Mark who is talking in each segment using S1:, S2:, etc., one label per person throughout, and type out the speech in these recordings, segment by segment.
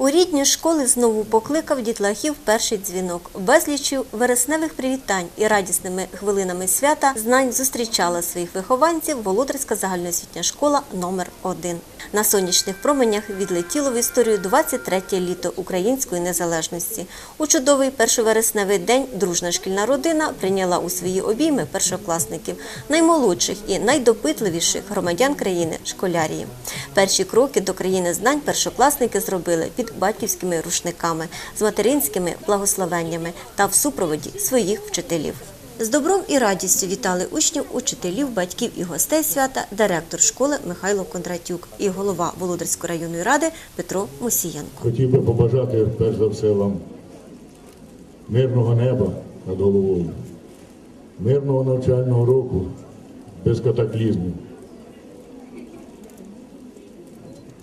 S1: У рідні школи знову покликав дітлахів перший дзвінок. Безлічю вересневих привітань і радісними хвилинами свята знань зустрічала своїх вихованців Володарська загальноосвітня школа номер 1 На сонячних променях відлетіло в історію 23-те літо української незалежності. У чудовий першовересневий день дружна шкільна родина прийняла у свої обійми першокласників, наймолодших і найдопитливіших громадян країни школярії. Перші кроки до країни знань першокласники зробили під батьківськими рушниками, з материнськими благословеннями та в супроводі своїх вчителів. З добром і радістю вітали учнів, учителів, батьків і гостей свята директор школи Михайло Кондратюк і голова Володарської районної ради Петро Мусієнко.
S2: Хотів би побажати перш за все вам мирного неба над головою, мирного навчального року без катаклізмів,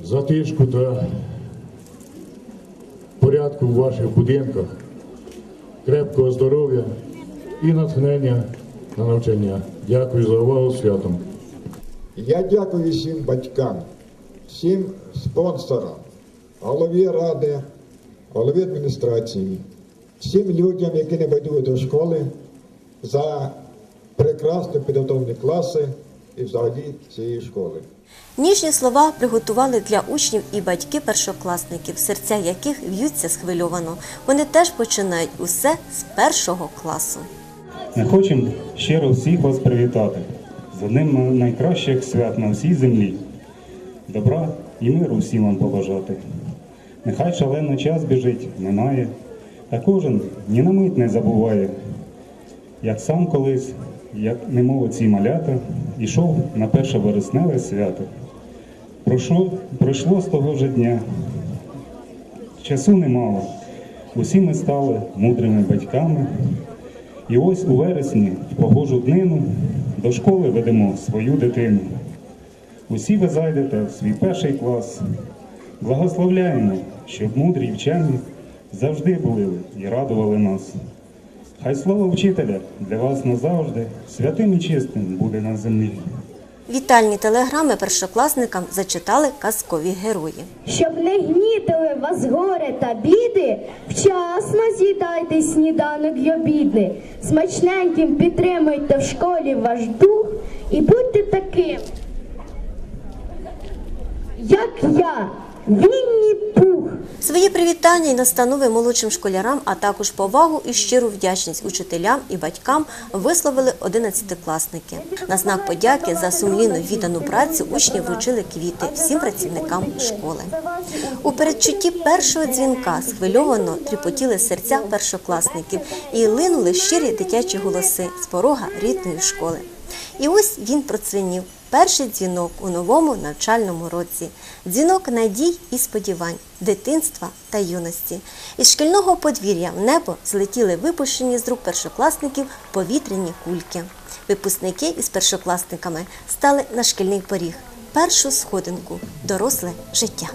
S2: затишку та порядку в ваших будинках, крепкого здоров'я і натхнення на навчання. Дякую за увагу святом.
S3: Я дякую всім батькам, всім спонсорам, голові ради, голові адміністрації, всім людям, які не байдуть до школи, за прекрасно підготовлені класи і взагалі цієї школи.
S1: Ніжні слова приготували для учнів і батьки першокласників, серця яких в'ються схвильовано. Вони теж починають усе з першого класу.
S4: Ми хочемо щиро всіх вас привітати з одним найкращих свят на всій землі. Добра і миру всім вам побажати. Нехай шалено час біжить, минає, та кожен ні на мить не забуває, як сам колись, як немов оці малята, ішов на перше вересневе свято. Пройшло, пройшло з того ж дня, часу немало. Усі ми стали мудрими батьками. І ось у вересні, в погожу днину, до школи ведемо свою дитину. Усі ви зайдете в свій перший клас. Благословляємо, щоб мудрі вчені завжди були і радували нас. Хай слово вчителя для вас назавжди святим і чистим буде на землі.
S1: Вітальні телеграми першокласникам зачитали казкові герої.
S5: Щоб не гнітили вас горе та біди, вчасно з'їдайте сніданок й обідни. Смачненьким підтримуйте в школі ваш дух і будьте таким, як я, Пух.
S1: Свої привітання і настанови молодшим школярам, а також повагу і щиру вдячність учителям і батькам висловили одинадцятикласники. На знак подяки за сумлінну віддану працю учні вручили квіти всім працівникам школи. У передчутті першого дзвінка схвильовано тріпотіли серця першокласників і линули щирі дитячі голоси з порога рідної школи. І ось він процвинів. Перший дзвінок у новому навчальному році, дзвінок надій і сподівань, дитинства та юності. Із шкільного подвір'я в небо злетіли випущені з рук першокласників повітряні кульки. Випускники із першокласниками стали на шкільний поріг, першу сходинку, доросле життя.